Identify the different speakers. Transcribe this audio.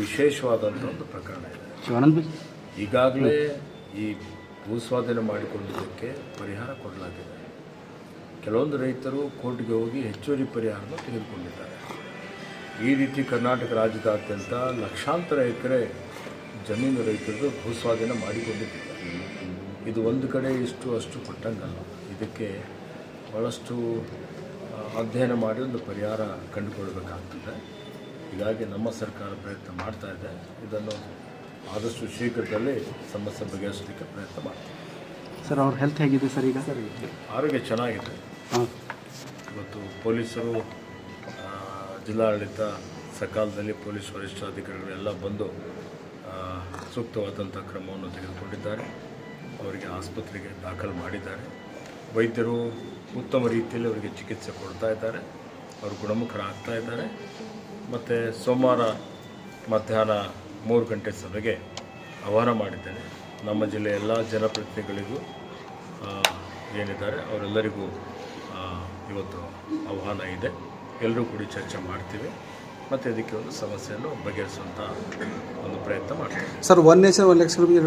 Speaker 1: ವಿಶೇಷವಾದಂಥ ಒಂದು ಪ್ರಕರಣ ಇದೆ.
Speaker 2: ಶಿವಾನಂದ್
Speaker 1: ಈಗಾಗಲೇ ಈ ಭೂಸ್ವಾಧೀನ ಮಾಡಿಕೊಂಡಿದ್ದಕ್ಕೆ ಪರಿಹಾರ ಕೊಡಲಾಗಿದೆ. ಕೆಲವೊಂದು ರೈತರು ಕೋರ್ಟ್ಗೆ ಹೋಗಿ ಹೆಚ್ಚುವರಿ ಪರಿಹಾರನ ತೆಗೆದುಕೊಂಡಿದ್ದಾರೆ. ಈ ರೀತಿ ಕರ್ನಾಟಕ ರಾಜ್ಯದಾದ್ಯಂತ ಲಕ್ಷಾಂತರ ಎಕರೆ ಜಮೀನು ರೈತರದು ಭೂಸ್ವಾಧೀನ ಮಾಡಿಕೊಂಡಿದ್ದಾರೆ. ಇದು ಒಂದು ಕಡೆ ಇಷ್ಟು ಅಷ್ಟು ಕೊಟ್ಟಂಗಲ್ಲ. ಇದಕ್ಕೆ ಭಾಳಷ್ಟು ಅಧ್ಯಯನ ಮಾಡಿ ಒಂದು ಪರಿಹಾರ ಕಂಡುಕೊಳ್ಬೇಕಾಗ್ತದೆ ಹೀಗಾಗಿ ನಮ್ಮ ಸರ್ಕಾರ ಪ್ರಯತ್ನ ಮಾಡ್ತಾ ಇದೆ. ಇದನ್ನು ಆದಷ್ಟು ಶೀಘ್ರದಲ್ಲಿ ಸಮಸ್ಯೆ ಬಗೆಹರಿಸಲಿಕ್ಕೆ ಪ್ರಯತ್ನ ಮಾಡ್ತೀವಿ.
Speaker 2: ಸರ್ ಅವ್ರ ಹೆಲ್ತ್ ಹೇಗಿದೆ ಸರ್ ಈಗ? ಸರ್
Speaker 1: ಆರೋಗ್ಯ ಚೆನ್ನಾಗಿದೆ. ಇವತ್ತು ಪೊಲೀಸರು ಜಿಲ್ಲಾಡಳಿತ ಸಕಾಲದಲ್ಲಿ ಪೊಲೀಸ್ ವರಿಷ್ಠಾಧಿಕಾರಿಗಳೆಲ್ಲ ಬಂದು ಸೂಕ್ತವಾದಂಥ ಕ್ರಮವನ್ನು ತೆಗೆದುಕೊಂಡಿದ್ದಾರೆ. ಅವರಿಗೆ ಆಸ್ಪತ್ರೆಗೆ ದಾಖಲು ಮಾಡಿದ್ದಾರೆ. ವೈದ್ಯರು ಉತ್ತಮ ರೀತಿಯಲ್ಲಿ ಅವರಿಗೆ ಚಿಕಿತ್ಸೆ ಕೊಡ್ತಾ ಇದ್ದಾರೆ. ಅವರು ಗುಣಮುಖರಾಗ್ತಾ ಇದ್ದಾರೆ. ಮತ್ತು ಸೋಮವಾರ ಮಧ್ಯಾಹ್ನ ಮೂರು ಗಂಟೆ ಸಭೆಗೆ ಆಹ್ವಾನ ಮಾಡಿದ್ದೇನೆ. ನಮ್ಮ ಜಿಲ್ಲೆಯ ಎಲ್ಲ ಜನಪ್ರತಿನಿಧಿಗಳಿಗೂ ಏನಿದ್ದಾರೆ ಅವರೆಲ್ಲರಿಗೂ ಇವತ್ತು ಆಹ್ವಾನ ಇದೆ. ಎಲ್ಲರೂ ಕೂಡಿ ಚರ್ಚೆ ಮಾಡ್ತೀವಿ. ಮತ್ತು ಇದಕ್ಕೆ ಒಂದು ಸಮಸ್ಯೆಯನ್ನು ಬಗೆಹರಿಸುವಂಥ ಒಂದು ಪ್ರಯತ್ನ ಮಾಡ್ತೀವಿ.
Speaker 2: Sir one nation one lakh ರೂಪಾಯಿ